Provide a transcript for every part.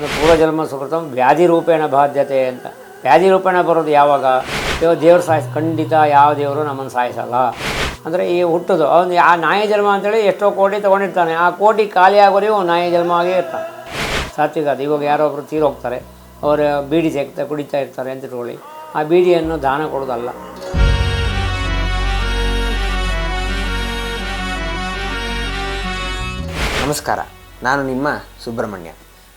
ಪೂರ್ವಜನ್ಮ ಸುಕೃತಂ ವ್ಯಾಧಿ ರೂಪೇಣ ಬಾಧ್ಯತೆ ಅಂತ. ವ್ಯಾಧಿ ರೂಪೇಣ ಬರೋದು ಯಾವಾಗ? ಇವಾಗ ದೇವ್ರು ಸಾಯಿಸ್ ಖಂಡಿತ ಯಾವ ದೇವರು ನಮ್ಮನ್ನು ಸಾಯಿಸಲ್ಲ. ಅಂದರೆ ಈ ಹುಟ್ಟೋದು, ಅವನು ಆ ನಾಯಿ ಜನ್ಮ ಅಂತೇಳಿ ಎಷ್ಟೋ ಕೋಟಿ ತೊಗೊಂಡಿರ್ತಾನೆ. ಆ ಕೋಟಿ ಖಾಲಿ ಆಗೋರಿಗೂ ನಾಯಿ ಜನ್ಮ ಆಗೇ ಇರ್ತಾನೆ. ಸಾತ್ವಿಕ ಅದು. ಇವಾಗ ಯಾರೋ ಒಬ್ರು ತೀರೋಗ್ತಾರೆ ಅವರು ಬೀಡಿ ಸೇಕ್ತಾ ಕುಡಿತಾ ಇರ್ತಾರೆ ಅಂತ ಇಟ್ಕೊಳ್ಳಿ ಆ ಬೀಡಿಯನ್ನು ದಾನ ಕೊಡೋದಲ್ಲ. ನಮಸ್ಕಾರ. ನಾನು ನಿಮ್ಮ ಸುಬ್ರಹ್ಮಣ್ಯ.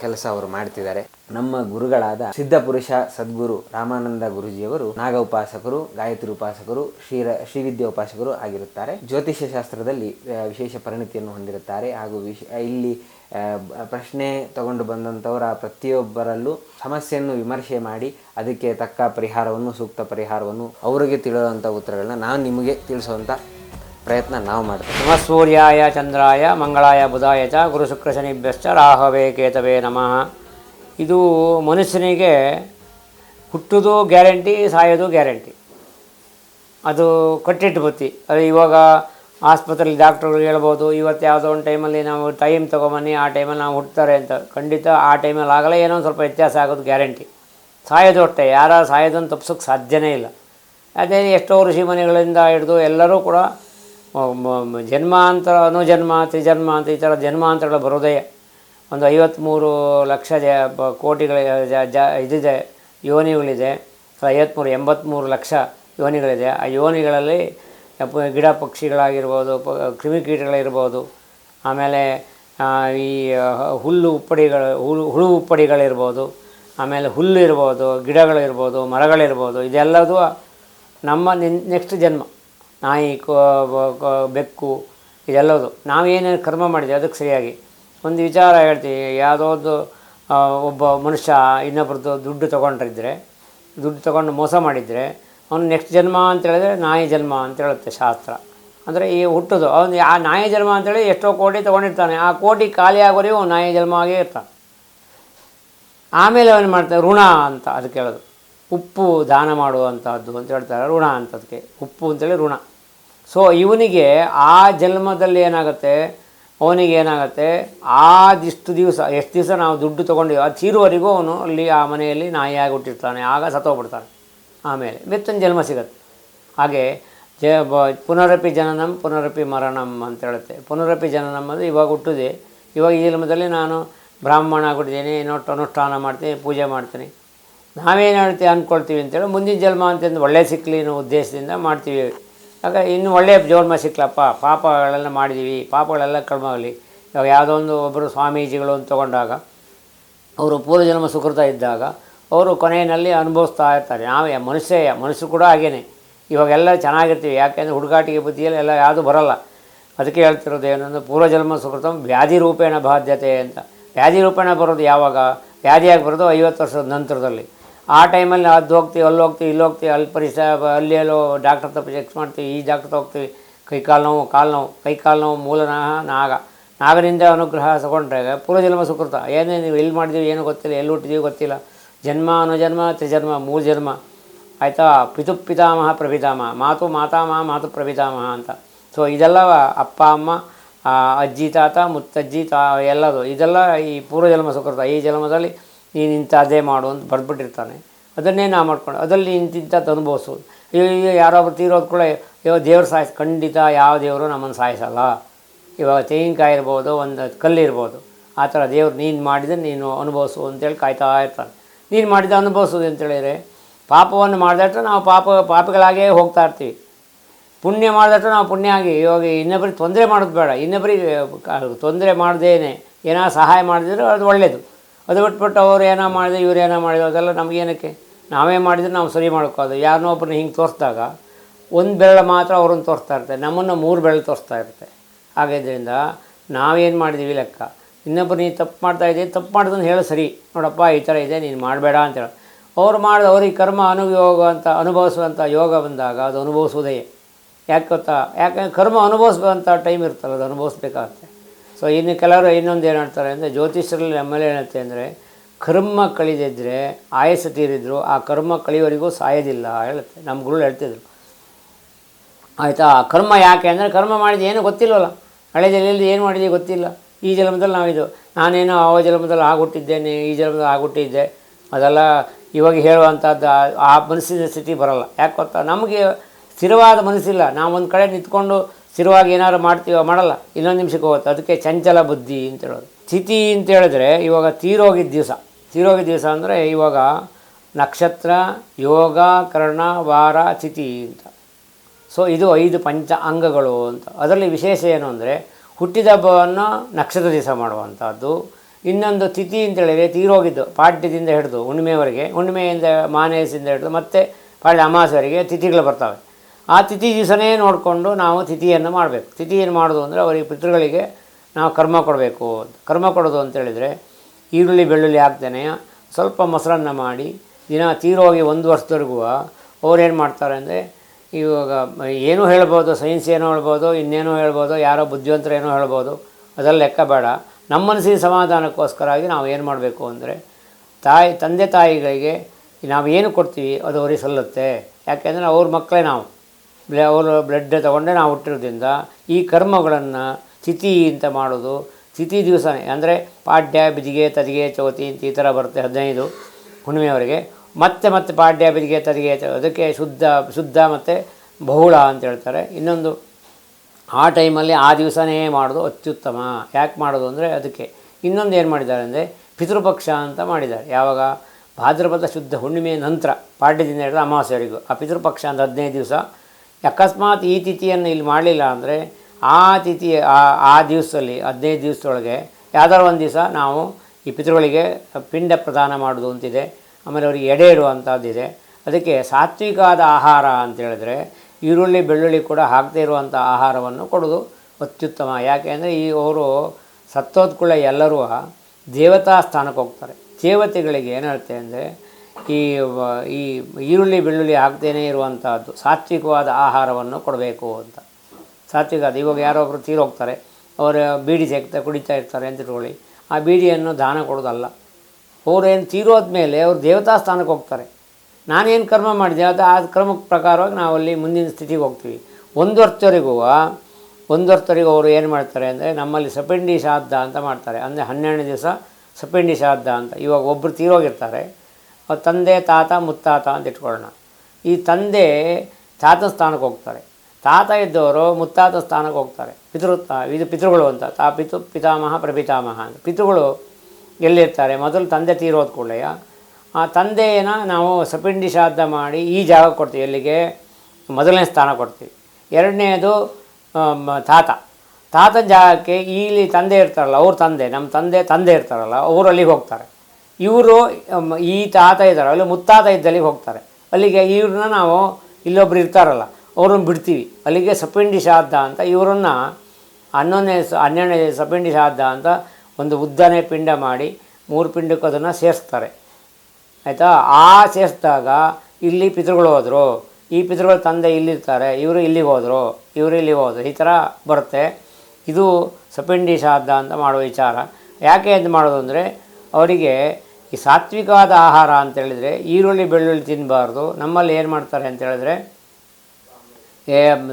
ಕೆಲಸ ಅವರು ಮಾಡ್ತಿದ್ದಾರೆ. ನಮ್ಮ ಗುರುಗಳಾದ ಸಿದ್ಧಪುರುಷ ಸದ್ಗುರು ರಾಮಾನಂದ ಗುರುಜಿಯವರು ನಾಗ ಉಪಾಸಕರು ಗಾಯತ್ರಿ ಉಪಾಸಕರು, ಶ್ರೀರ ಶ್ರೀವಿದ್ಯಾ ಉಪಾಸಕರು ಆಗಿರುತ್ತಾರೆ. ಜ್ಯೋತಿಷ್ಯ ಶಾಸ್ತ್ರದಲ್ಲಿ ವಿಶೇಷ ಪರಿಣತಿಯನ್ನು ಹೊಂದಿರುತ್ತಾರೆ. ಹಾಗೂ ವಿಶ್ ಇಲ್ಲಿ ಪ್ರಶ್ನೆ ತಗೊಂಡು ಬಂದಂಥವರ ಪ್ರತಿಯೊಬ್ಬರಲ್ಲೂ ಸಮಸ್ಯೆಯನ್ನು ವಿಮರ್ಶೆ ಮಾಡಿ, ಅದಕ್ಕೆ ತಕ್ಕ ಪರಿಹಾರವನ್ನು, ಸೂಕ್ತ ಪರಿಹಾರವನ್ನು ಅವರಿಗೆ ತಿಳಿಯುವಂಥ ಉತ್ತರಗಳನ್ನ ನಾನು ನಿಮಗೆ ತಿಳಿಸುವಂಥ ಪ್ರಯತ್ನ ನಾವು ಮಾಡ್ತೇವೆ. ನಮಃ ಸೂರ್ಯಾಯ, ಚಂದ್ರಾಯ, ಮಂಗಳಾಯ, ಬುಧಾಯ ಚ, ಗುರು ಶುಕ್ರ ಶನಿಭ್ಯಶ್ಚ, ರಾಹವೇ, ಕೇತವೇ ನಮಃ. ಇದು ಮನುಷ್ಯನಿಗೆ ಹುಟ್ಟೋದು ಗ್ಯಾರಂಟಿ, ಸಾಯೋದು ಗ್ಯಾರಂಟಿ. ಅದು ಕಟ್ಟಿಟ್ಟು ಬುತ್ತಿ ಅದು ಇವಾಗ ಆಸ್ಪತ್ರೆಯಲ್ಲಿ ಡಾಕ್ಟ್ರುಗಳು ಹೇಳ್ಬೋದು, ಇವತ್ತು ಯಾವುದೋ ಒಂದು ಟೈಮಲ್ಲಿ ನಾವು ಟೈಮ್ ತೊಗೊಂಬನ್ನಿ, ಆ ಟೈಮಲ್ಲಿ ನಾವು ಹುಟ್ತಾರೆ ಅಂತ. ಖಂಡಿತ ಆ ಟೈಮಲ್ಲಿ ಆಗಲೇ ಏನೋ ಸ್ವಲ್ಪ ವ್ಯತ್ಯಾಸ ಆಗೋದು ಗ್ಯಾರಂಟಿ. ಸಾಯೋದು ಹೊಟ್ಟೆ ಯಾರ ಸಾಯೋದನ್ನು ತಪ್ಸೋಕ್ಕೆ ಸಾಧ್ಯನೇ ಇಲ್ಲ. ಅದೇ ಎಷ್ಟೋ ಋಷಿ ಮನೆಗಳಿಂದ ಹಿಡಿದು ಎಲ್ಲರೂ ಕೂಡ ಜನ್ಮಾಂತರ ಅನುಜನ್ಮ ತ್ರಿಜನ್ಮ ಅಂತ ಈ ಥರ ಜನ್ಮಾಂತರಗಳು ಬರೋದೇ ಒಂದು ಐವತ್ತ್ಮೂರು ಲಕ್ಷ ಜ ಕೋಟಿಗಳ ಜ ಜ ಇದಿದೆ, ಯೋನಿಗಳಿದೆ. ಐವತ್ತ್ಮೂರು ಎಂಬತ್ತ್ಮೂರು ಲಕ್ಷ ಯೋನಿಗಳಿದೆ. ಆ ಯೋನಿಗಳಲ್ಲಿ ಗಿಡ ಪಕ್ಷಿಗಳಾಗಿರ್ಬೋದು, ಪ ಕ್ರಿಮಿಕೀಟಗಳಿರ್ಬೋದು ಆಮೇಲೆ ಈ ಹುಲ್ಲು ಉಪ್ಪಡಿಗಳು, ಹುಳು ಹುಳು ಉಪ್ಪಡಿಗಳಿರ್ಬೋದು. ಆಮೇಲೆ ಹುಲ್ಲು ಇರ್ಬೋದು ಗಿಡಗಳಿರ್ಬೋದು, ಮರಗಳಿರ್ಬೋದು. ಇದೆಲ್ಲದೂ ನಮ್ಮ ನೆಕ್ಸ್ಟ್ ಜನ್ಮ. ನಾಯಿ ಬೆಕ್ಕು, ಇದೆಲ್ಲದು. ನಾವೇನೇನು ಕರ್ಮ ಮಾಡಿದ್ವಿ ಅದಕ್ಕೆ ಸರಿಯಾಗಿ. ಒಂದು ವಿಚಾರ ಹೇಳ್ತೀವಿ ಯಾವುದೋ ಒಂದು ಒಬ್ಬ ಮನುಷ್ಯ ಇನ್ನೊಬ್ರದ್ದು ದುಡ್ಡು ತೊಗೊಂಡಿದ್ರೆ, ದುಡ್ಡು ತೊಗೊಂಡು ಮೋಸ ಮಾಡಿದರೆ, ಅವನು ನೆಕ್ಸ್ಟ್ ಜನ್ಮ ಅಂತ ಹೇಳಿದ್ರೆ ನಾಯಿ ಜನ್ಮ ಅಂತ ಹೇಳುತ್ತೆ ಶಾಸ್ತ್ರ. ಅಂದರೆ ಈ ಹುಟ್ಟೋದು. ಅವನು ಆ ನಾಯಿ ಜನ್ಮ ಅಂತೇಳಿ ಎಷ್ಟೋ ಕೋಟಿ ತೊಗೊಂಡಿರ್ತಾನೆ. ಆ ಕೋಟಿ ಖಾಲಿ ಆಗೋರಿಗೂ ನಾಯಿ ಜನ್ಮ ಆಗೇ ಇರ್ತಾನೆ. ಆಮೇಲೆ ಅವನು ಮಾಡ್ತಾನೆ ಋಣ ಅಂತ ಅದಕ್ಕೆ ಹೇಳೋದು. ಉಪ್ಪು ದಾನ ಮಾಡುವಂಥದ್ದು ಅಂತ ಹೇಳ್ತಾರೆ, ಋಣ ಅಂಥದಕ್ಕೆ ಉಪ್ಪು ಅಂತೇಳಿ ಋಣ. ಸೊ ಇವನಿಗೆ ಆ ಜನ್ಮದಲ್ಲಿ ಏನಾಗುತ್ತೆ? ಅವನಿಗೆ ಏನಾಗುತ್ತೆ? ಆದಿಷ್ಟು ದಿವಸ, ಎಷ್ಟು ದಿವಸ ನಾವು ದುಡ್ಡು ತೊಗೊಂಡಿವಿ ಅದು ತೀರುವರೆಗೂ ಅವನು ಅಲ್ಲಿ ಆ ಮನೆಯಲ್ಲಿ ನಾಯಿಯಾಗಿ ಹುಟ್ಟಿರ್ತಾನೆ, ಆಗ ಸತ್ತೋಗ್ಬಿಡ್ತಾನೆ. ಆಮೇಲೆ ಮೆತ್ತೊಂದು ಜನ್ಮ ಸಿಗತ್ತೆ. ಹಾಗೆ ಜ, ಬ, ಪುನರಪಿ ಜನನಂ, ಪುನರಪಿ ಮರಣಂ ಅಂತ ಹೇಳುತ್ತೆ. ಪುನರಪಿ ಜನನಂ ಅಂದರೆ ಇವಾಗ ಹುಟ್ಟಿದೆ. ಇವಾಗ ಈ ಜನ್ಮದಲ್ಲಿ ನಾನು ಬ್ರಾಹ್ಮಣ ಆಗಿಬಿಟ್ಟಿದ್ದೀನಿ ಏನೋ ಅನುಷ್ಠಾನ ಮಾಡ್ತೀನಿ, ಪೂಜೆ ಮಾಡ್ತೀನಿ. ನಾವೇನು ಹೇಳ್ತೀವಿ ಅಂದ್ಕೊಳ್ತೀವಿ ಅಂತೇಳಿ ಮುಂದಿನ ಜನ್ಮ ಅಂತಂದು ಒಳ್ಳೆ ಸಿಕ್ಕಲಿ ಅನ್ನೋ ಉದ್ದೇಶದಿಂದ ಮಾಡ್ತೀವಿ. ಆಗ ಇನ್ನು ಒಳ್ಳೆಯ ಜನ್ಮ ಸಿಕ್ಕಲಪ್ಪ ಪಾಪಗಳೆಲ್ಲ ಮಾಡಿದ್ದೀವಿ ಪಾಪಗಳೆಲ್ಲ ಕಡಿಮೆ ಆಗಲಿ ಇವಾಗ ಯಾವುದೋ ಒಂದು ಒಬ್ಬರು ಸ್ವಾಮೀಜಿಗಳು ಅಂತ ತೊಗೊಂಡಾಗ, ಅವರು ಪೂರ್ವಜನ್ಮ ಸುಕೃತ ಇದ್ದಾಗ, ಅವರು ಕೊನೆಯಲ್ಲಿ ಅನುಭವಿಸ್ತಾ ಇರ್ತಾರೆ. ನಾವೇ, ಮನುಷ್ಯ, ಮನುಷ್ಯರು ಕೂಡ ಹಾಗೇನೆ. ಇವಾಗೆಲ್ಲ ಚೆನ್ನಾಗಿರ್ತೀವಿ. ಯಾಕೆಂದರೆ ಹುಡುಗಾಟಿಗೆ ಬುದ್ಧಿಯಲ್ಲಿ ಎಲ್ಲ ಯಾವುದು ಬರಲ್ಲ. ಅದಕ್ಕೆ ಹೇಳ್ತಿರೋದು ಏನಂದ್ರೆ ಪೂರ್ವಜನ್ಮ ಸುಕೃತ ವ್ಯಾಧಿ ರೂಪೇಣ ಬಾಧ್ಯತೆ ಅಂತ. ವ್ಯಾಧಿ ರೂಪೇಣ ಬರೋದು ಯಾವಾಗ? ವ್ಯಾಧಿಯಾಗಿ ಬರೋದು ಐವತ್ತು ವರ್ಷದ ನಂತರದಲ್ಲಿ. ಆ ಟೈಮಲ್ಲಿ ಅದು ಹೋಗ್ತೀವಿ, ಅಲ್ಲಿ ಹೋಗ್ತೀವಿ, ಇಲ್ಲಿ ಹೋಗ್ತೀವಿ, ಅಲ್ಲಿ ಪರಿಸ ಅಲ್ಲಿ ಎಲ್ಲೋ ಡಾಕ್ಟರ್ ತಪ್ಪ ಚೆಕ್ ಮಾಡ್ತೀವಿ, ಈ ಜಾಗಕ್ಕೆ ಹೋಗ್ತೀವಿ ಕೈ ಕಾಲು ನೋವು ಕಾಲು ನೋವು, ಕೈ ಕಾಲು ನೋವು ಮೂಲನಾಹ ನಾಗ. ನಾಗರಿಂದ ಅನುಗ್ರಹ ತಗೊಂಡ್ರೆ ಪೂರ್ವಜನ್ಮ ಸುಕೃತ. ಏನೇ ನೀವು ಎಲ್ಲಿ ಮಾಡಿದ್ದೀವಿ, ಏನು ಗೊತ್ತಿಲ್ಲ, ಎಲ್ಲಿ ಹುಟ್ಟಿದೀವಿ ಗೊತ್ತಿಲ್ಲ. ಜನ್ಮ, ಅನುಜನ್ಮ, ತ್ರಿಜನ್ಮ ಮೂರು ಜನ್ಮ ಆಯಿತಾ? ಪಿತು ಪಿತಾಮಹ ಪ್ರಭಿತಾಮಹ ಮಾತು ಮಾತಾಮಹ ಮಾತು ಪ್ರಭಿತಾಮಹ ಅಂತ. ಸೊ ಇದೆಲ್ಲ ಅಪ್ಪ, ಅಮ್ಮ ಅಜ್ಜಿ, ತಾತ, ಮುತ್ತಜ್ಜಿ, ತಾ, ಎಲ್ಲದು. ಇದೆಲ್ಲ ಈ ಪೂರ್ವಜನ್ಮ ಸುಕೃತ. ಈ ಜನ್ಮದಲ್ಲಿ ನೀನು ಅದೇ ಮಾಡು ಅಂತ ಬರೆದ್ಬಿಟ್ಟಿರ್ತಾನೆ. ಅದನ್ನೇ ನಾ ಮಾಡ್ಕೊಂಡು, ಅದರಲ್ಲಿ ಇಂತಿಂಥದ್ದು ಅನುಭವಿಸೋದು ಅಯ್ಯೋ ಅಯ್ಯೋ ಯಾರೋ ತೀರೋದು ಕೂಡ ಅಯ್ಯೋ, ದೇವ್ರು ಸಾಯಿಸ್, ಖಂಡಿತ ಯಾವ ದೇವರು ನಮ್ಮನ್ನು ಸಾಯಿಸಲ್ಲ. ಇವಾಗ ತೆಂಗಿನಕಾಯಿ ಇರ್ಬೋದು, ಒಂದು ಕಲ್ಲು ಇರ್ಬೋದು. ಆ ಥರ ದೇವ್ರು ನೀನು ಮಾಡಿದರೆ ನೀನು ಅನುಭವಿಸು ಅಂತೇಳಿ ಕಾಯ್ತಾ ಇರ್ತಾನೆ. ನೀನು ಮಾಡಿದ ಅನುಭವಿಸೋದು ಅಂತೇಳಿದರೆ ಪಾಪವನ್ನು ಮಾಡಿದಟ್ರೆ ನಾವು ಪಾಪ, ಪಾಪಗಳಾಗೇ ಹೋಗ್ತಾ ಇರ್ತೀವಿ. ಪುಣ್ಯ ಮಾಡಿದಟ್ಟು ನಾವು ಪುಣ್ಯ ಆಗಿ, ಇವಾಗ ಇನ್ನೊಬ್ಬರಿಗೆ ತೊಂದರೆ ಮಾಡೋದು ಬೇಡ. ಇನ್ನೊಬ್ಬರಿಗೆ ತೊಂದರೆ ಮಾಡ್ದೇನೆ, ಏನಾದ್ರು ಸಹಾಯ ಮಾಡಿದರೆ ಅದು ಒಳ್ಳೆಯದು ಅದು ಬಿಟ್ಬಿಟ್ಟು ಅವ್ರು ಏನೋ ಮಾಡಿದೆ ಇವ್ರು ಏನೋ ಮಾಡಿದ್ರು, ಅದೆಲ್ಲ ನಮಗೇನಕ್ಕೆ? ನಾವೇ ಮಾಡಿದರೆ ನಾವು ಸರಿ ಮಾಡ್ಕೋದು ಯಾರನ್ನೋ ಒಬ್ಬರನ್ನ ಹಿಂಗೆ ತೋರಿಸಿದಾಗ ಒಂದು ಬೆರಳು ಮಾತ್ರ ಅವ್ರನ್ನ ತೋರಿಸ್ತಾ ಇರ್ತಾರೆ ನಮ್ಮನ್ನು ಮೂರು ಬೆರಳು ತೋರಿಸ್ತಾ ಇರುತ್ತೆ. ಹಾಗಿದ್ದರಿಂದ ನಾವೇನು ಮಾಡಿದ್ದೀವಿ ಲೆಕ್ಕ. ಇನ್ನೊಬ್ಬರು ನೀನು ತಪ್ಪು ಮಾಡ್ತಾ ಇದ್ದೀನಿ ತಪ್ಪು ಮಾಡೋದನ್ನು ಹೇಳು ಸರಿ. ನೋಡಪ್ಪ, ಈ ಥರ ಇದೆ, ನೀನು ಮಾಡಬೇಡ ಅಂತೇಳಿ ಅವ್ರು ಮಾಡಿದ ಅವ್ರಿಗೆ ಕರ್ಮ ಅನುಯೋಗ ಅಂತ ಅನುಭವಿಸುವಂಥ ಯೋಗ ಬಂದಾಗ ಅದು ಅನುಭವಿಸುವುದೇ. ಯಾಕೆ ಗೊತ್ತಾ? ಯಾಕಂದ್ರೆ ಕರ್ಮ ಅನುಭವಿಸುವಂಥ ಟೈಮ್ ಇರ್ತಲ್ಲ ಅದು ಅನುಭವಿಸ್ಬೇಕಾಗತ್ತೆ. ಸೊ ಇನ್ನು ಕೆಲವರು ಇನ್ನೊಂದು ಏನು ಹೇಳ್ತಾರೆ ಅಂದರೆ ಜ್ಯೋತಿಷ್ಯರಲ್ಲಿ ನಮ್ಮಲ್ಲಿ ಏನತ್ತೆ ಅಂದರೆ ಕರ್ಮ ಕಳಿದಿದ್ದರೆ ಆಯಸ್ಸು ತೀರಿದ್ರು, ಆ ಕರ್ಮ ಕಳಿಯೋರಿಗೂ ಸಾಯೋದಿಲ್ಲ ಹೇಳುತ್ತೆ. ನಮ್ಮ ಗುರುಗಳು ಹೇಳ್ತಿದ್ರು. ಆಯಿತಾ? ಕರ್ಮ ಯಾಕೆ ಅಂದರೆ ಕರ್ಮ ಮಾಡಿದ್ದು ಏನು ಗೊತ್ತಿಲ್ಲವಲ್ಲ. ಹಳೆ ಜನ್ಮದಲ್ಲಿ ಏನು ಮಾಡಿದ್ದೀವಿ ಗೊತ್ತಿಲ್ಲ. ಈ ಜನ್ಮದಲ್ಲಿ ನಾವಿದು ನಾನೇನೋ ಆ ಜನ್ಮದಲ್ಲಿ ಆಗುಟ್ಟಿದ್ದೇನೆ ಈ ಜನ್ಮದಲ್ಲಿ ಆಗುಟ್ಟಿದ್ದೆ ಅದೆಲ್ಲ ಇವಾಗ ಹೇಳುವಂಥದ್ದು ಆ- ಆ ಮನಸ್ಸಿನ ಸ್ಥಿತಿ ಬರಲ್ಲ. ಯಾಕೆ ಗೊತ್ತಾ? ನಮಗೆ ಸ್ಥಿರವಾದ ಮನಸ್ಸಿಲ್ಲ. ನಾವು ಒಂದು ಕಡೆ ನಿಂತ್ಕೊಂಡು ಸ್ಥಿರವಾಗಿ ಏನಾದ್ರು ಮಾಡ್ತೀವೋ ಮಾಡಲ್ಲ. ಇನ್ನೊಂದು ನಿಮಿಷಕ್ಕೆ ಹೋಗುತ್ತೆ. ಅದಕ್ಕೆ ಚಂಚಲ ಬುದ್ಧಿ ಅಂತ ಹೇಳೋದು. ತಿಥಿ ಅಂತ ಹೇಳಿದ್ರೆ ಇವಾಗ ತೀರೋಗಿದ್ದ ದಿವಸ. ತೀರೋಗಿದ್ದ ದಿವಸ ಅಂದರೆ ಇವಾಗ ನಕ್ಷತ್ರ, ಯೋಗ, ಕರ್ಣ, ವಾರ ತಿಥಿ ಅಂತ. ಸೊ ಇದು ಐದು ಪಂಚ ಅಂಗಗಳು ಅಂತ. ಅದರಲ್ಲಿ ವಿಶೇಷ ಏನು ಅಂದರೆ ಹುಟ್ಟಿದ ಹಬ್ಬವನ್ನು ನಕ್ಷತ್ರ ದಿವಸ ಮಾಡುವಂಥದ್ದು ಇನ್ನೊಂದು ತಿಥಿ ಅಂತ ಹೇಳಿದರೆ ತೀರೋಗಿದ್ದು, ಪಾಡ್ಯದಿಂದ ಹಿಡಿದು ಹುಣ್ಣಿಮೆವರೆಗೆ. ಹುಣ್ಣಿಮೆಯಿಂದ ಮಾನೇಸಿಂದ ಹಿಡಿದು ಮತ್ತೆ ಪಾಡ್ಯ ಅಮಾಸೆವರೆಗೆ ತಿಥಿಗಳು ಬರ್ತವೆ. ಆ ತಿಥಿ ದಿವಸನೇ ನೋಡಿಕೊಂಡು ನಾವು ತಿಥಿಯನ್ನು ಮಾಡಬೇಕು. ತಿಥಿ ಏನು ಮಾಡೋದು ಅಂದರೆ ಅವರಿಗೆ ಪಿತೃಗಳಿಗೆ ನಾವು ಕರ್ಮ ಕೊಡಬೇಕು. ಕರ್ಮ ಕೊಡೋದು ಅಂತೇಳಿದರೆ ಈರುಳ್ಳಿ, ಬೆಳ್ಳುಳ್ಳಿ ಹಾಕ್ತೇನೆ. ಸ್ವಲ್ಪ ಮೊಸರನ್ನ ಮಾಡಿ ದಿನ ತೀರೋಗಿ ಒಂದು ವರ್ಷದವರೆಗೂ ಅವ್ರೇನು ಮಾಡ್ತಾರೆ ಅಂದರೆ ಇವಾಗ ಏನೂ ಹೇಳ್ಬೋದು, ಸೈನ್ಸ್ ಏನೋ ಹೇಳ್ಬೋದು, ಇನ್ನೇನೋ ಹೇಳ್ಬೋದು, ಯಾರೋ ಬುದ್ಧಿವಂತರ ಏನೋ ಹೇಳ್ಬೋದು, ಅದೆಲ್ಲ ಲೆಕ್ಕ ಬೇಡ. ನಮ್ಮ ಮನಸ್ಸಿನ ಸಮಾಧಾನಕ್ಕೋಸ್ಕರವಾಗಿ ನಾವು ಏನು ಮಾಡಬೇಕು ಅಂದರೆ ತಾಯಿ, ತಂದೆ ತಾಯಿಗಳಿಗೆ ನಾವು ಏನು ಕೊಡ್ತೀವಿ ಅದು ಅವ್ರಿಗೆ ಸಲ್ಲುತ್ತೆ. ಯಾಕೆಂದರೆ ಅವ್ರ ಮಕ್ಕಳೇ ನಾವು. ಅವರು ಬ್ಲಡ್ ತಗೊಂಡೆ ನಾವು ಹುಟ್ಟಿರೋದ್ರಿಂದ ಈ ಕರ್ಮಗಳನ್ನು ತಿಥಿ ಅಂತ ಮಾಡೋದು, ತಿಥಿ ದಿವಸನೇ. ಅಂದರೆ ಪಾಡ್ಯ, ಬಿದಿಗೆ, ತದಿಗೆ, ಚೌತಿ ಅಂತ ಈ ಥರ ಬರುತ್ತೆ, ಹದಿನೈದು ಹುಣ್ಣಿಮೆಯವರೆಗೆ ಮತ್ತೆ ಮತ್ತೆ ಪಾಡ್ಯ, ಬಿದಿಗೆ, ತದಿಗೆ ಅದಕ್ಕೆ ಶುದ್ಧ ಶುದ್ಧ ಮತ್ತು ಬಹುಳ ಅಂತ ಹೇಳ್ತಾರೆ. ಇನ್ನೊಂದು, ಆ ಟೈಮಲ್ಲಿ ಆ ದಿವಸನೇ ಮಾಡೋದು ಅತ್ಯುತ್ತಮ. ಯಾಕೆ ಮಾಡೋದು ಅಂದರೆ ಅದಕ್ಕೆ. ಇನ್ನೊಂದು ಏನು ಮಾಡಿದ್ದಾರೆ ಅಂದರೆ ಪಿತೃಪಕ್ಷ ಅಂತ ಮಾಡಿದ್ದಾರೆ. ಯಾವಾಗ? ಭಾದ್ರಪದ ಶುದ್ಧ ಹುಣ್ಣಿಮೆಯ ನಂತರ, ಪಾಡ್ಯದಿಂದ ಹಿಡಿದು ಅಮಾವಾಸ್ಯವರೆಗೂ. ಆ ಪಿತೃಪಕ್ಷ ಅಂತ ಹದಿನೈದು ದಿವಸ. ಅಕಸ್ಮಾತ್ ಈ ತಿಥಿಯನ್ನು ಇಲ್ಲಿ ಮಾಡಲಿಲ್ಲ ಅಂದರೆ ಆ ತಿಥಿ, ಆ ಆ ದಿವಸದಲ್ಲಿ, ಹದಿನೈದು ದಿವಸದೊಳಗೆ ಯಾವ್ದಾದ್ರು ಒಂದು ದಿವಸ ನಾವು ಈ ಪಿತೃಗಳಿಗೆ ಪಿಂಡ ಪ್ರದಾನ ಮಾಡೋದು ಅಂತಿದೆ. ಆಮೇಲೆ ಅವರಿಗೆ ಎಡೆ ಇಡುವಂಥದ್ದಿದೆ ಅದಕ್ಕೆ ಸಾತ್ವಿಕವಾದ ಆಹಾರ ಅಂತ ಹೇಳಿದ್ರೆ ಈರುಳ್ಳಿ, ಬೆಳ್ಳುಳ್ಳಿ ಕೂಡ ಹಾಕದೇ ಇರುವಂಥ ಆಹಾರವನ್ನು ಕೊಡೋದು ಅತ್ಯುತ್ತಮ. ಯಾಕೆ ಅಂದರೆ ಈ ಅವರು ಸತ್ತೋದ್ಕೊಳ್ಳೆ ಎಲ್ಲರೂ ದೇವತಾ ಸ್ಥಾನಕ್ಕೆ ಹೋಗ್ತಾರೆ. ದೇವತೆಗಳಿಗೆ ಏನಿರುತ್ತೆ ಅಂದರೆ ಈ ಈ ಈರುಳ್ಳಿ ಬೆಳ್ಳುಳ್ಳಿ ಹಾಕ್ದೇನೆ ಇರುವಂಥದ್ದು ಸಾತ್ವಿಕವಾದ ಆಹಾರವನ್ನು ಕೊಡಬೇಕು ಅಂತ. ಸಾತ್ವಿಕ ಅದು ಇವಾಗ ಯಾರೋ ಒಬ್ಬರು ತೀರೋಗ್ತಾರೆ ಅವರು ಬೀಡಿ ಸೇಗ್ತಾ ಕುಡಿತಾ ಇರ್ತಾರೆ ಅಂತ ಇಟ್ಕೊಳ್ಳಿ. ಆ ಬೀಡಿಯನ್ನು ದಾನ ಕೊಡೋದಲ್ಲ. ಅವರೇನು ತೀರೋದ ಮೇಲೆ ಅವರು ದೇವತಾ ಸ್ಥಾನಕ್ಕೆ ಹೋಗ್ತಾರೆ. ನಾನೇನು ಕರ್ಮ ಮಾಡಿದೆ, ಅದು ಆ ಕ್ರಮ ಪ್ರಕಾರವಾಗಿ ನಾವಲ್ಲಿ ಮುಂದಿನ ಸ್ಥಿತಿಗೆ ಹೋಗ್ತೀವಿ. ಒಂದು ವರ್ಷವರೆಗೂ ಒಂದು ವರ್ಷವರೆಗೂ ಅವರು ಏನು ಮಾಡ್ತಾರೆ ಅಂದರೆ, ನಮ್ಮಲ್ಲಿ ಸಪೆಂಡಿ ಶ್ರಾದ್ದ ಅಂತ ಮಾಡ್ತಾರೆ. ಅಂದರೆ ಹನ್ನೆರಡು ದಿವಸ ಸಪೆಂಡಿ ಶ್ರಾದ್ದ ಅಂತ. ಇವಾಗ ಒಬ್ಬರು ತೀರೋಗಿರ್ತಾರೆ ತಂದೆ, ತಾತ, ಮುತ್ತಾತ ಅಂತ ಇಟ್ಕೊಳ್ಳೋಣ. ಈ ತಂದೆ ತಾತನ ಸ್ಥಾನಕ್ಕೆ ಹೋಗ್ತಾರೆ. ತಾತ ಇದ್ದವರು ಮುತ್ತಾತ ಸ್ಥಾನಕ್ಕೆ ಹೋಗ್ತಾರೆ. ಪಿತೃ ಇದು ಪಿತೃಗಳು ಅಂತ. ತಾ, ಪಿತು, ಪಿತಾಮಹ, ಪ್ರಪಿತಾಮಹ ಅಂತ. ಪಿತೃಗಳು ಎಲ್ಲಿರ್ತಾರೆ? ಮೊದಲು ತಂದೆ ತೀರೋದ ಕೂಡಲೇ ಆ ತಂದೆಯನ್ನು ನಾವು ಸಪಿಂಡಿ ಶ್ರಾದ್ದ ಮಾಡಿ ಈ ಜಾಗ ಕೊಡ್ತೀವಿ. ಎಲ್ಲಿಗೆ? ಮೊದಲನೇ ಸ್ಥಾನ ಕೊಡ್ತೀವಿ. ಎರಡನೇದು ತಾತ. ತಾತನ ಜಾಗಕ್ಕೆ ಇಲ್ಲಿ ತಂದೆ ಇರ್ತಾರಲ್ಲ, ಅವ್ರ ತಂದೆ ನಮ್ಮ ತಂದೆ ತಂದೆ ಇರ್ತಾರಲ್ಲ, ಅವರು ಅಲ್ಲಿಗೆ ಹೋಗ್ತಾರೆ. ಇವರು ಈ ತಾತ ಇದ್ದಾರೆ, ಅಲ್ಲಿ ಮುತ್ತಾತ ಇದ್ದಲ್ಲಿಗೆ ಹೋಗ್ತಾರೆ. ಅಲ್ಲಿಗೆ ಇವ್ರನ್ನ ನಾವು ಇಲ್ಲೊಬ್ರು ಇರ್ತಾರಲ್ಲ, ಅವ್ರನ್ನ ಬಿಡ್ತೀವಿ. ಅಲ್ಲಿಗೆ ಸಪಿಂಡಿ ಶಾದ್ದ ಅಂತ ಇವರನ್ನು ಹನ್ನೊಂದನೇ ಹನ್ನೆರಡನೇ ಸಪಿಂಡಿ ಶಾದ್ದ ಅಂತ ಒಂದು ಉದ್ದನೇ ಪಿಂಡ ಮಾಡಿ ಮೂರು ಪಿಂಡಕ್ಕೆ ಅದನ್ನು ಸೇರಿಸ್ತಾರೆ. ಆಯಿತಾ? ಆ ಸೇರಿಸಿದಾಗ ಇಲ್ಲಿ ಪಿತೃಗಳು ಹೋದರು. ಈ ಪಿತೃಗಳ ತಂದೆ ಇಲ್ಲಿರ್ತಾರೆ, ಇವರು ಇಲ್ಲಿಗೆ ಹೋದರು, ಇವರು ಇಲ್ಲಿಗೆ ಹೋದರು. ಈ ಥರ ಬರುತ್ತೆ. ಇದು ಸಪಿಂಡಿ ಶಾದ್ದ ಅಂತ ಮಾಡುವ ವಿಚಾರ. ಯಾಕೆ ಅಂತ ಮಾಡೋದು ಅಂದರೆ, ಅವರಿಗೆ ಈ ಸಾತ್ವಿಕವಾದ ಆಹಾರ ಅಂತ ಹೇಳಿದರೆ ಈರುಳ್ಳಿ ಬೆಳ್ಳುಳ್ಳಿ ತಿನ್ನಬಾರ್ದು ನಮ್ಮಲ್ಲಿ ಏನು ಮಾಡ್ತಾರೆ ಅಂತ ಹೇಳಿದ್ರೆ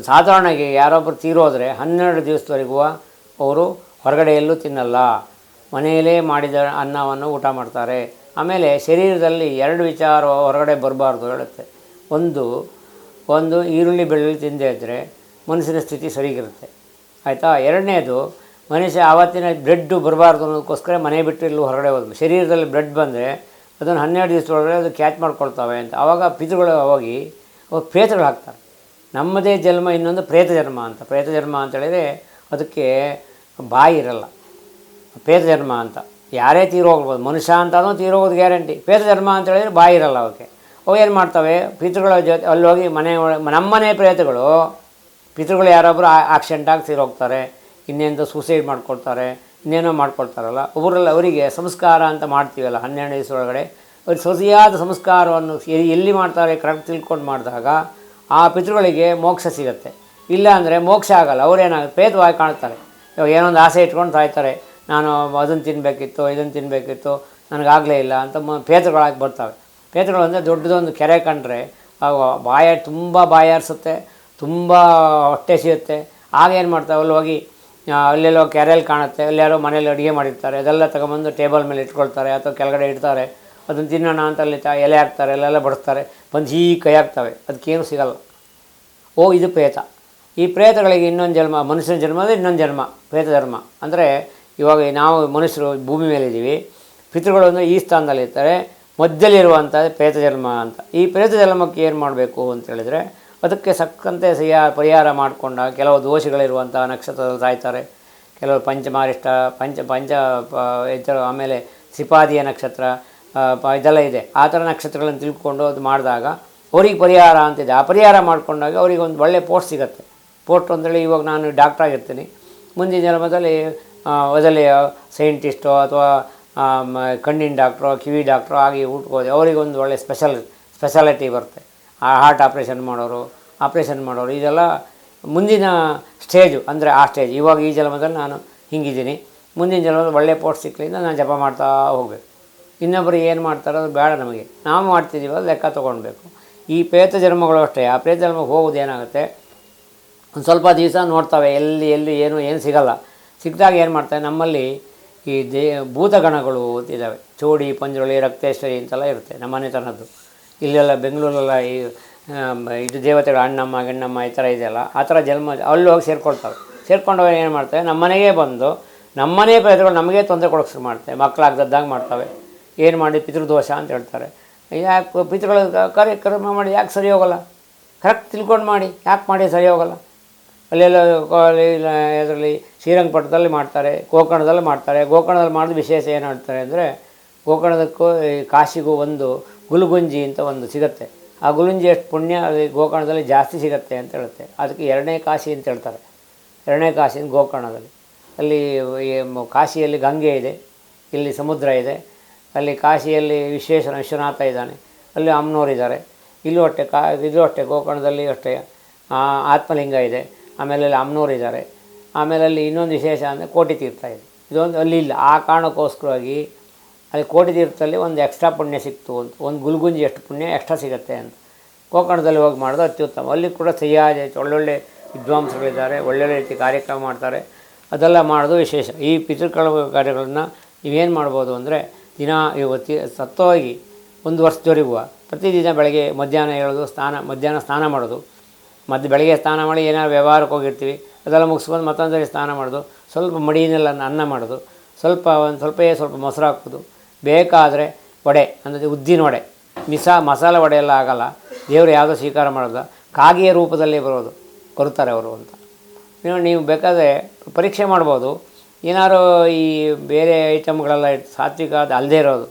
ಸಾಧಾರಣವಾಗಿ ಯಾರೊಬ್ಬರು ತೀರೋದ್ರೆ ಹನ್ನೆರಡು ದಿವಸದವರೆಗೂ ಅವರು ಹೊರಗಡೆ ಎಲ್ಲೂ ತಿನ್ನಲ್ಲ. ಮನೆಯಲ್ಲೇ ಮಾಡಿದ ಅನ್ನವನ್ನು ಊಟ ಮಾಡ್ತಾರೆ. ಆಮೇಲೆ ಶರೀರದಲ್ಲಿ ಎರಡು ವಿಚಾರ ಹೊರಗಡೆ ಬರಬಾರ್ದು ಹೇಳುತ್ತೆ. ಒಂದು ಒಂದು ಈರುಳ್ಳಿ ಬೆಳ್ಳುಳ್ಳಿ ತಿಂದೇ ಇದ್ದರೆ ಮನಸ್ಸಿನ ಸ್ಥಿತಿ ಸರಿಗಿರುತ್ತೆ. ಆಯಿತಾ? ಎರಡನೇದು ಮನುಷ್ಯ ಆವತ್ತಿನ ಬ್ಲಡ್ಡು ಬರಬಾರ್ದು ಅನ್ನೋದಕ್ಕೋಸ್ಕರ ಮನೆ ಬಿಟ್ಟು ಇಲ್ಲಿ ಹೊರಗಡೆ ಹೋದ ಶರೀರದಲ್ಲಿ ಬ್ಲಡ್ ಬಂದರೆ ಅದನ್ನು ಹನ್ನೆರಡು ದಿವಸದೊಳಗಡೆ ಅದು ಕ್ಯಾಚ್ ಮಾಡ್ಕೊಳ್ತಾವೆ ಅಂತ. ಆವಾಗ ಪಿತೃಗಳು ಹೋಗಿ ಅವ್ರು ಪ್ರೇತಗಳು ಹಾಕ್ತಾರೆ. ನಮ್ಮದೇ ಜನ್ಮ, ಇನ್ನೊಂದು ಪ್ರೇತ ಜನ್ಮ ಅಂತ. ಪ್ರೇತ ಜನ್ಮ ಅಂತ ಹೇಳಿದರೆ ಅದಕ್ಕೆ ಬಾಯಿ ಇರಲ್ಲ. ಪ್ರೇತ ಜನ್ಮ ಅಂತ. ಯಾರೇ ತೀರೋಗ್ಬೋದು ಮನುಷ್ಯ ಅಂತಾನೂ ತೀರೋಗೋದು ಗ್ಯಾರಂಟಿ. ಪ್ರೇತ ಜನ್ಮ ಅಂತ ಹೇಳಿದರೆ ಬಾಯಿ ಇರಲ್ಲ ಅವಕ್ಕೆ. ಅವು ಏನು ಮಾಡ್ತವೆ? ಪಿತೃಗಳ ಜೊತೆ ಅಲ್ಲಿ ಹೋಗಿ ಮನೆ ನಮ್ಮನೆ ಪ್ರೇತಗಳು, ಪಿತೃಗಳು ಯಾರೊಬ್ಬರು ಆಕ್ಸಿಡೆಂಟಾಗಿ ತೀರೋಗ್ತಾರೆ ಇನ್ನೇನು ಸೂಸೈಡ್ ಮಾಡ್ಕೊಳ್ತಾರೆ, ಇನ್ನೇನೋ ಮಾಡ್ಕೊಳ್ತಾರಲ್ಲ, ಒಬ್ಬರಲ್ಲಿ ಅವರಿಗೆ ಸಂಸ್ಕಾರ ಅಂತ ಮಾಡ್ತೀವಲ್ಲ ಹನ್ನೆರಡು ದಿವಸ ಒಳಗಡೆ ಅವ್ರಿಗೆ ಸೊಸೆಯಾದ ಸಂಸ್ಕಾರವನ್ನು ಎಲ್ಲಿ ಮಾಡ್ತಾರೆ ಕರೆಕ್ಟ್ ತಿಳ್ಕೊಂಡು ಮಾಡಿದಾಗ ಆ ಪಿತೃಗಳಿಗೆ ಮೋಕ್ಷ ಸಿಗುತ್ತೆ. ಇಲ್ಲ ಅಂದರೆ ಮೋಕ್ಷ ಆಗಲ್ಲ ಅವರೇನಾಗುತ್ತೆ ಪ್ರೇತವಾಗಿ ಕಾಣ್ತಾರೆ. ಇವಾಗ ಏನೊಂದು ಆಸೆ ಇಟ್ಕೊಂಡು ಸಾಯ್ತಾರೆ, ನಾನು ಅದನ್ನು ತಿನ್ನಬೇಕಿತ್ತು ಇದನ್ನು ತಿನ್ನಬೇಕಿತ್ತು ನನಗಾಗಲೇ ಇಲ್ಲ ಅಂತ ಮ ಪೇತ್ರಗಳಾಗಿ ಬರ್ತವೆ. ಪೇತ್ರಗಳು ಅಂದರೆ ದೊಡ್ಡದೊಂದು ಕೆರೆ ಕಂಡ್ರೆ ಬಾಯ ತುಂಬ ಬಾಯಾರಿಸುತ್ತೆ, ತುಂಬ ಹೊಟ್ಟೆ ಸಿಗುತ್ತೆ. ಆಗ ಏನು ಮಾಡ್ತಾವೆ, ಅಲ್ಲಿ ಹೋಗಿ ಅಲ್ಲೆಲ್ಲೋ ಕೆರೆಯಲ್ಲಿ ಕಾಣುತ್ತೆ ಅಲ್ಲಾರೋ ಮನೇಲಿ ಅಡುಗೆ ಮಾಡಿರ್ತಾರೆ, ಅದೆಲ್ಲ ತಗೊಂಬಂದು ಟೇಬಲ್ ಮೇಲೆ ಇಟ್ಕೊಳ್ತಾರೆ, ಅಥವಾ ಕೆಳಗಡೆ ಇಡ್ತಾರೆ, ಅದನ್ನು ತಿನ್ನೋಣ ಅಂತ ಅಲ್ಲಿ ತ, ಎಲೆ ಹಾಕ್ತಾರೆ ಎಲ್ಲೆಲ್ಲ ಬಡಿಸ್ತಾರೆ, ಬಂದು ಹೀ ಕೈ ಹಾಕ್ತವೆ ಅದಕ್ಕೇನು ಸಿಗಲ್ಲ. ಓ, ಇದು ಪ್ರೇತ. ಈ ಪ್ರೇತಗಳಿಗೆ ಇನ್ನೊಂದು ಜನ್ಮ, ಮನುಷ್ಯನ ಜನ್ಮ ಅಂದರೆ ಇನ್ನೊಂದು ಜನ್ಮ, ಪ್ರೇತ ಧರ್ಮ. ಅಂದರೆ ಇವಾಗ ನಾವು ಮನುಷ್ಯರು ಭೂಮಿ ಮೇಲೆ ಇದ್ದೀವಿ, ಪಿತೃಗಳು ಅಂದರೆ ಈ ಸ್ಥಾನದಲ್ಲಿ ಇರ್ತಾರೆ ಮಧ್ಯದಲ್ಲಿರುವಂಥ ಪ್ರೇತ ಜನ್ಮ ಅಂತ. ಈ ಪ್ರೇತ ಜನ್ಮಕ್ಕೆ ಏನು ಮಾಡಬೇಕು ಅಂತ ಹೇಳಿದರೆ ಅದಕ್ಕೆ ಸಕ್ಕಂತೆ ಸಹ ಪರಿಹಾರ ಮಾಡಿಕೊಂಡ ಕೆಲವು ದೋಷಗಳಿರುವಂಥ ನಕ್ಷತ್ರದಲ್ಲಿ ಸಾಯ್ತಾರೆ. ಕೆಲವರು ಪಂಚಮಾರಿಷ್ಟ ಪಂಚ ಪಂಚ ಹೆಚ್ಚರು ಆಮೇಲೆ ಸಿಪಾದಿಯ ನಕ್ಷತ್ರ ಇದೆಲ್ಲ ಇದೆ. ಆ ಥರ ನಕ್ಷತ್ರಗಳನ್ನು ತಿಳ್ಕೊಂಡು ಅದು ಮಾಡಿದಾಗ ಅವ್ರಿಗೆ ಪರಿಹಾರ ಅಂತಿದೆ ಆ ಪರಿಹಾರ ಮಾಡಿಕೊಂಡಾಗ ಅವ್ರಿಗೆ ಒಂದು ಒಳ್ಳೆ ಪೋಸ್ಟ್ ಸಿಗುತ್ತೆ. ಪೋಸ್ಟ್ ಅಂತೇಳಿ ಇವಾಗ ನಾನು ಡಾಕ್ಟ್ರಾಗಿರ್ತೀನಿ ಮುಂದಿನ ಜನ್ಮದಲ್ಲಿ ಅದರಲ್ಲಿ ಸೈಂಟಿಸ್ಟೋ ಅಥವಾ ಕಣ್ಣಿನ ಡಾಕ್ಟ್ರೋ, ಕಿವಿ ಡಾಕ್ಟ್ರೋ ಆಗಿ ಹುಟ್ಕೋದೆ ಅವರಿಗೆ ಒಂದು ಒಳ್ಳೆ ಸ್ಪೆಷಲ್, ಸ್ಪೆಷಾಲಿಟಿ ಬರುತ್ತೆ. ಹಾರ್ಟ್ ಆಪ್ರೇಷನ್ ಮಾಡೋರು ಆಪ್ರೇಷನ್ ಮಾಡೋರು, ಇದೆಲ್ಲ ಮುಂದಿನ ಸ್ಟೇಜು ಅಂದರೆ ಆ ಸ್ಟೇಜ್ ಇವಾಗ ಈ ಜನ್ಮದಲ್ಲಿ ನಾನು ಹಿಂಗಿದ್ದೀನಿ. ಮುಂದಿನ ಜನ್ಮದಲ್ಲಿ ಒಳ್ಳೆ ಪೋಸ್ಟ್ ಸಿಕ್ಕಲಿಂದ ನಾನು ಜಪ ಮಾಡ್ತಾ ಹೋಗಬೇಕು. ಇನ್ನೊಬ್ಬರು ಏನು ಮಾಡ್ತಾರೋ ಅದು ಬೇಡ ನಮಗೆ. ನಾವು ಮಾಡ್ತಿದ್ದೀವಲ್ಲ ಲೆಕ್ಕ ತೊಗೊಳ್ಬೇಕು ಈ ಪ್ರೇತ ಜನ್ಮಗಳು ಅಷ್ಟೇ. ಆ ಪ್ರೇತ ಜನ್ಮಕ್ಕೆ ಹೋಗೋದು ಏನಾಗುತ್ತೆ? ಒಂದು ಸ್ವಲ್ಪ ದಿವಸ ನೋಡ್ತವೆ, ಎಲ್ಲಿ ಎಲ್ಲಿ, ಏನು ಏನು ಸಿಗಲ್ಲ. ಸಿಕ್ಕಿದಾಗ ಏನು ಮಾಡ್ತವೆ ನಮ್ಮಲ್ಲಿ ಈ ದೇ, ಭೂತಗಣಗಳು ಇದ್ದಾವೆ. ಚೋಡಿ ಪಂಜುಳಿ ರಕ್ತೇಶ್ವರಿ ಅಂತೆಲ್ಲ ಇರುತ್ತೆ ನಮ್ಮ ಮನೆತನದ್ದು. ಇಲ್ಲೆಲ್ಲ ಬೆಂಗಳೂರಲ್ಲ ಈ ಇದು ದೇವತೆಗಳು ಅಣ್ಣಮ್ಮ ಗಣ್ಣಮ್ಮ ಈ ಥರ ಇದೆಯಲ್ಲ, ಆ ಥರ ಜನ್ಮ, ಅಲ್ಲಿ ಹೋಗಿ ಸೇರ್ಕೊಂಡು ಹೋಗಿ ಏನು ಮಾಡ್ತವೆ ನಮ್ಮನೆಗೆ ಬಂದು ನಮ್ಮನೆ ಪ್ರಯತ್ನಗಳು ನಮಗೆ ತೊಂದರೆ ಕೊಡೋಕೆ ಶುರು ಮಾಡ್ತವೆ ಮಕ್ಕಳಾಗ್ದದ್ದಾಗ ಮಾಡ್ತವೆ. ಏನು ಮಾಡಿ? ಪಿತೃದೋಷ ಅಂತ ಹೇಳ್ತಾರೆ. ಯಾಕೆ ಪಿತೃಗಳು ಕಾರ್ಯಕ್ರಮ ಕರ್ಮ ಮಾಡಿ, ಯಾಕೆ ಸರಿ ಹೋಗೋಲ್ಲ? ಕರೆಕ್ಟ್ ತಿಳ್ಕೊಂಡು ಮಾಡಿ, ಯಾಕೆ ಮಾಡಿ ಸರಿ ಹೋಗೋಲ್ಲ? ಅಲ್ಲೆಲ್ಲ ಇದರಲ್ಲಿ ಶ್ರೀರಂಗಪಟ್ಟಣದಲ್ಲಿ ಮಾಡ್ತಾರೆ, ಗೋಕರ್ಣದಲ್ಲಿ ಮಾಡ್ತಾರೆ. ಗೋಕರ್ಣದಲ್ಲಿ ಮಾಡಿದ ವಿಶೇಷ ಏನು ಹೇಳ್ತಾರೆ ಅಂದರೆ ಗೋಕರ್ಣದಕ್ಕೂ ಕಾಶಿಗೂ ಒಂದು ಗುಲ್ಗುಂಜಿ ಅಂತ ಒಂದು ಸಿಗುತ್ತೆ. ಆ ಗುಲುಂಜಿ ಎಷ್ಟು ಪುಣ್ಯ ಅಲ್ಲಿ ಗೋಕರ್ಣದಲ್ಲಿ ಜಾಸ್ತಿ ಸಿಗುತ್ತೆ ಅಂತ ಹೇಳುತ್ತೆ. ಅದಕ್ಕೆ ಎರಡನೇ ಕಾಶಿ ಅಂತ ಹೇಳ್ತಾರೆ. ಎರಡನೇ ಕಾಶಿ ಗೋಕರ್ಣದಲ್ಲಿ. ಅಲ್ಲಿ ಕಾಶಿಯಲ್ಲಿ ಗಂಗೆ ಇದೆ, ಇಲ್ಲಿ ಸಮುದ್ರ ಇದೆ, ಅಲ್ಲಿ ಕಾಶಿಯಲ್ಲಿ ವಿಶ್ವೇಶ್ವರ ವಿಶ್ವನಾಥ ಇದ್ದಾನೆ, ಅಲ್ಲಿ ಅಮ್ಮನವರಿದ್ದಾರೆ ಇಲ್ಲೂ ಅಷ್ಟೇ ಕಾ ಇದು ಅಷ್ಟೇ ಗೋಕರ್ಣದಲ್ಲಿ ಅಷ್ಟೇ ಆತ್ಮಲಿಂಗ ಇದೆ. ಆಮೇಲೆ ಅಲ್ಲಿ ಅಮ್ಮನವರಿದ್ದಾರೆ ಆಮೇಲೆ ಅಲ್ಲಿ ಇನ್ನೊಂದು ವಿಶೇಷ ಅಂದರೆ ಕೋಟಿ ತೀರ್ಥ ಇದೆ. ಇದೊಂದು ಅಲ್ಲಿ ಇಲ್ಲ. ಆ ಕಾರಣಕ್ಕೋಸ್ಕರವಾಗಿ ಅಲ್ಲಿ ಕೋಟಿ ತೀರ್ಥದಲ್ಲಿ ಒಂದು ಎಕ್ಸ್ಟ್ರಾ ಪುಣ್ಯ ಸಿಕ್ತು ಅಂತ, ಒಂದು ಗುಲ್ಗುಂಜಿ ಎಷ್ಟು ಪುಣ್ಯ ಎಕ್ಸ್ಟ್ರಾ ಸಿಗುತ್ತೆ ಅಂತ. ಗೋಕರ್ಣದಲ್ಲಿ ಹೋಗಿ ಮಾಡೋದು ಅತ್ಯುತ್ತಮ. ಅಲ್ಲಿ ಕೂಡ ಸರಿಯಾದ ಒಳ್ಳೊಳ್ಳೆ ವಿದ್ವಾಂಸಗಳಿದ್ದಾರೆ ಒಳ್ಳೊಳ್ಳೆ ರೀತಿ ಕಾರ್ಯಕ್ರಮ ಮಾಡ್ತಾರೆ. ಅದೆಲ್ಲ ಮಾಡೋದು ವಿಶೇಷ. ಈ ಪಿತೃಕಳ ಕಾರ್ಯಗಳನ್ನು ನೀವೇನು ಮಾಡ್ಬೋದು ಅಂದರೆ ದಿನ ಇವತ್ತಿ ಸತ್ತೋಗಿ ಒಂದು ವರ್ಷದವರೆಗೂ ಪ್ರತಿದಿನ ಬೆಳಗ್ಗೆ ಮಧ್ಯಾಹ್ನ ಹೇಳೋದು, ಸ್ನಾನ, ಮಧ್ಯಾಹ್ನ ಸ್ನಾನ ಮಾಡೋದು. ಮತ್ತು ಬೆಳಗ್ಗೆ ಸ್ನಾನ ಮಾಡಿ ಏನಾದ್ರು ವ್ಯವಹಾರಕ್ಕೆ ಹೋಗಿರ್ತೀವಿ. ಅದೆಲ್ಲ ಮುಗಿಸ್ಕೊಂಡು ಮತ್ತೊಂದು ಸ್ನಾನ ಮಾಡೋದು. ಸ್ವಲ್ಪ ಮಡಿಯನ್ನೆಲ್ಲ ಅನ್ನ ಮಾಡೋದು. ಸ್ವಲ್ಪ ಒಂದು, ಸ್ವಲ್ಪ ಸ್ವಲ್ಪ ಮೊಸರು ಹಾಕೋದು ಬೇಕಾದರೆ ವಡೆ, ಅಂದರೆ ಉದ್ದಿನ ವಡೆ. ಮಿಸ ಮಸಾಲೆ ವಡೆ ಎಲ್ಲ ಆಗಲ್ಲ. ದೇವರು ಯಾವುದೋ ಸ್ವೀಕಾರ ಮಾಡೋದು. ಕಾಗೆಯ ರೂಪದಲ್ಲಿ ಬರೋದು. ಕೊಡ್ತಾರೆ ಅವರು ಅಂತ. ನೀವು ನೀವು ಬೇಕಾದರೆ ಪರೀಕ್ಷೆ ಮಾಡ್ಬೋದು. ಏನಾದ್ರು ಈ ಬೇರೆ ಐಟಮ್ಗಳೆಲ್ಲ ಇಟ್ಟು ಸಾತ್ವಿಕವಾದ ಅಲ್ಲದೇ ಇರೋದು.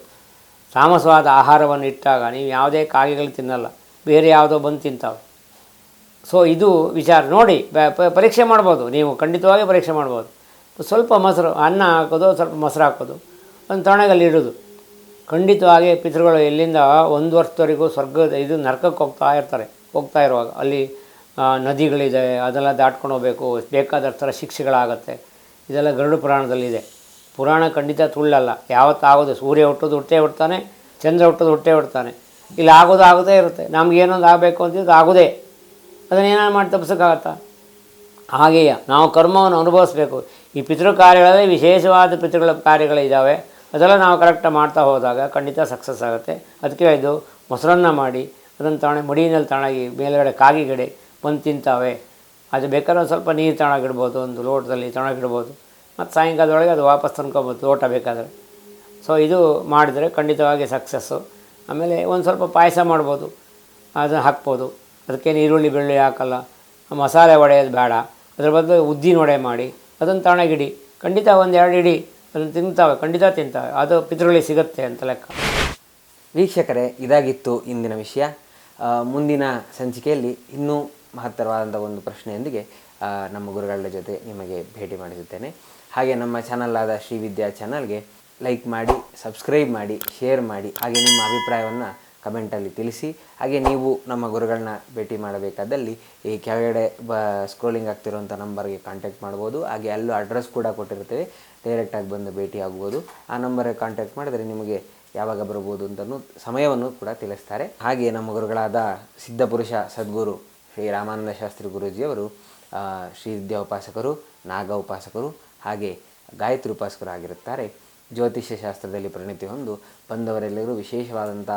ತಾಮಸವಾದ ಆಹಾರವನ್ನು ಇಟ್ಟಾಗ ನೀವು ಯಾವುದೇ ಕಾಗೆಗಳು ತಿನ್ನಲ್ಲ. ಬೇರೆ ಯಾವುದೋ ಬಂದು ತಿಂತಾವೆ. ಸೊ ಇದು ವಿಚಾರ. ನೋಡಿ ಪರೀಕ್ಷೆ ಮಾಡ್ಬೋದು. ನೀವು ಖಂಡಿತವಾಗಿ ಪರೀಕ್ಷೆ ಮಾಡ್ಬೋದು. ಸ್ವಲ್ಪ ಮೊಸರು, ಅನ್ನ ಹಾಕೋದು, ಸ್ವಲ್ಪ ಮೊಸರು ಹಾಕೋದು. ಒಂದು ತೊಣೆಗಲ್ಲಿ ಇಡೋದು ಖಂಡಿತವಾಗಿ ಪಿತೃಗಳು ಎಲ್ಲಿಂದ ಒಂದು ವರ್ಷದವರೆಗೂ ಸ್ವರ್ಗದ ಇದು ನರಕಕ್ಕೆ ಹೋಗ್ತಾ ಇರ್ತಾರೆ, ಹೋಗ್ತಾ ಇರುವಾಗ. ಅಲ್ಲಿ ನದಿಗಳಿದೆ, ಅದೆಲ್ಲ ದಾಟ್ಕೊಂಡು ಹೋಗಬೇಕು, ಬೇಕಾದ ಥರ ಶಿಕ್ಷೆಗಳಾಗತ್ತೆ. ಇದೆಲ್ಲ ಗರುಡ ಪುರಾಣದಲ್ಲಿದೆ. ಪುರಾಣ ಖಂಡಿತ ತುಳ್ಳಲ್ಲ ಯಾವತ್ತಾಗೋದು ಸೂರ್ಯ ಹುಟ್ಟೋದು ಹುಟ್ಟೇ ಹುಡ್ತಾನೆ ಚಂದ್ರ ಹುಟ್ಟೋದು ಹುಟ್ಟೇ ಹುಡ್ತಾನೆ ಇಲ್ಲಿ ಆಗೋದು ಆಗೋದೇ ಇರುತ್ತೆ. ನಮ್ಗೆ ಏನೊಂದು ಆಗಬೇಕು ಅಂತಿದ್ದು ಆಗೋದೇ. ಅದನ್ನೇನಾರು ಮಾಡಿ ತಪ್ಪಿಸೋಕ್ಕಾಗತ್ತಾ? ಹಾಗೆಯೇ ನಾವು ಕರ್ಮವನ್ನು ಅನುಭವಿಸ್ಬೇಕು. ಈ ಪಿತೃ ಕಾರ್ಯಗಳಲ್ಲಿ ವಿಶೇಷವಾದ ಪಿತೃಗಳ ಕಾರ್ಯಗಳಿದ್ದಾವೆ ಅದೆಲ್ಲ ನಾವು ಕರೆಕ್ಟಾಗಿ ಮಾಡ್ತಾ ಹೋದಾಗ ಖಂಡಿತ ಸಕ್ಸಸ್ ಆಗುತ್ತೆ. ಅದಕ್ಕೆ ಇದು ಮೊಸರನ್ನ ಮಾಡಿ, ಅದನ್ನು ತಗೊಂಡು ಮಡಿನಲ್ಲಿ ತಾಣಾಗಿ ಮೇಲುಗಡೆ ಕಾಗಿಗಡೆ ಬಂದು ತಿಂತಾವೆ. ಅದು ಬೇಕಾದ್ರೆ ಒಂದು ಸ್ವಲ್ಪ ನೀರು ತಗೊಂಡೋಗಿಡ್ಬೋದು ಒಂದು ಲೋಟದಲ್ಲಿ ತಗೊಂಡೋಗಿಡ್ಬೋದು ಮತ್ತು ಸಾಯಂಕಾಲದೊಳಗೆ ಅದು ವಾಪಸ್ ತಂದ್ಕೊಬೋದು, ಲೋಟ ಬೇಕಾದರೆ. ಸೊ ಇದು ಮಾಡಿದರೆ ಖಂಡಿತವಾಗಿ ಸಕ್ಸಸ್ಸು ಆಮೇಲೆ ಒಂದು ಸ್ವಲ್ಪ ಪಾಯಸ ಮಾಡ್ಬೋದು, ಅದನ್ನು ಹಾಕ್ಬೋದು. ಅದಕ್ಕೇನು ಈರುಳ್ಳಿ, ಬೆಳ್ಳುಳ್ಳಿ ಹಾಕಲ್ಲ. ಮಸಾಲೆ ಒಡೆಯೋದು ಬೇಡ. ಅದ್ರ ಬದಲು ಉದ್ದಿನ ವಡೆ ಮಾಡಿ, ಅದನ್ನು ತಗೊಂಡೋಗಿಡಿ ಖಂಡಿತ ಒಂದು ಎರಡು ಇಡಿ ಅದನ್ನು ತಿಂತಾವೆ, ಖಂಡಿತ ತಿಂತಾವೆ. ಅದು ಪಿತೃಗಳಿಗೆ ಸಿಗುತ್ತೆ ಅಂತ ಲೆಕ್ಕ. ವೀಕ್ಷಕರೇ, ಇದಾಗಿತ್ತು ಇಂದಿನ ವಿಷಯ. ಮುಂದಿನ ಸಂಚಿಕೆಯಲ್ಲಿ ಇನ್ನೂ ಮಹತ್ತರವಾದಂಥ ಒಂದು ಪ್ರಶ್ನೆಯೊಂದಿಗೆ ನಮ್ಮ ಗುರುಗಳ ಜೊತೆ ನಿಮಗೆ ಭೇಟಿ ಮಾಡಿಸುತ್ತೇನೆ. ಹಾಗೆ ನಮ್ಮ ಚಾನಲ್ ಆದ ಶ್ರೀ ವಿದ್ಯಾ ಚಾನಲ್ಗೆ ಲೈಕ್ ಮಾಡಿ, ಸಬ್ಸ್ಕ್ರೈಬ್ ಮಾಡಿ, ಶೇರ್ ಮಾಡಿ, ಹಾಗೆ ನಿಮ್ಮ ಅಭಿಪ್ರಾಯವನ್ನು ಕಮೆಂಟಲ್ಲಿ ತಿಳಿಸಿ. ಹಾಗೆ ನೀವು ನಮ್ಮ ಗುರುಗಳನ್ನ ಭೇಟಿ ಮಾಡಬೇಕಾದಲ್ಲಿ ಈ ಕೆಳಗಡೆ ಬ ಸ್ಕ್ರೋಲಿಂಗ್ ಆಗ್ತಿರುವಂಥ ನಂಬರ್ಗೆ ಕಾಂಟ್ಯಾಕ್ಟ್ ಮಾಡ್ಬೋದು. ಹಾಗೆ ಅಲ್ಲೂ ಅಡ್ರೆಸ್ ಕೂಡ ಕೊಟ್ಟಿರ್ತೇವೆ ಡೈರೆಕ್ಟಾಗಿ ಬಂದು ಭೇಟಿ ಆಗ್ಬೋದು. ಆ ನಂಬರ್ಗೆ ಕಾಂಟ್ಯಾಕ್ಟ್ ಮಾಡಿದರೆ ನಿಮಗೆ ಯಾವಾಗ ಬರ್ಬೋದು ಅಂತಲೂ ಸಮಯವನ್ನು ಕೂಡ ತಿಳಿಸ್ತಾರೆ. ಹಾಗೆ ನಮ್ಮ ಗುರುಗಳಾದ ಸಿದ್ಧಪುರುಷ ಸದ್ಗುರು ಶ್ರೀ ರಾಮಾನಂದ ಶಾಸ್ತ್ರಿ ಗುರೂಜಿಯವರು ಶ್ರೀ ವಿದ್ಯಾ ಉಪಾಸಕರು, ನಾಗ ಉಪಾಸಕರು, ಹಾಗೆ ಗಾಯತ್ರಿ ಉಪಾಸಕರು ಆಗಿರುತ್ತಾರೆ. ಜ್ಯೋತಿಷ್ಯ ಶಾಸ್ತ್ರದಲ್ಲಿ ಪರಿಣಿತಿ ಹೊಂದು ಬಂದವರೆಲ್ಲರೂ ವಿಶೇಷವಾದಂಥ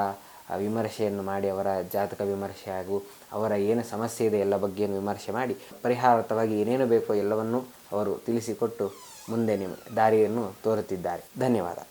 ವಿಮರ್ಶೆಯನ್ನು ಮಾಡಿ ಅವರ ಜಾತಕ ವಿಮರ್ಶೆ ಹಾಗೂ ಅವರ ಏನು ಸಮಸ್ಯೆ ಇದೆ ಎಲ್ಲ ಬಗ್ಗೆಯನ್ನು ವಿಮರ್ಶೆ ಮಾಡಿ ಪರಿಹಾರಾರ್ಥವಾಗಿ ಏನೇನು ಬೇಕೋ ಎಲ್ಲವನ್ನೂ ಅವರು ತಿಳಿಸಿಕೊಟ್ಟು ಮುಂದೆ ನಿಮಗೆ ದಾರಿಯನ್ನು ತೋರುತ್ತಿದ್ದಾರೆ. ಧನ್ಯವಾದ.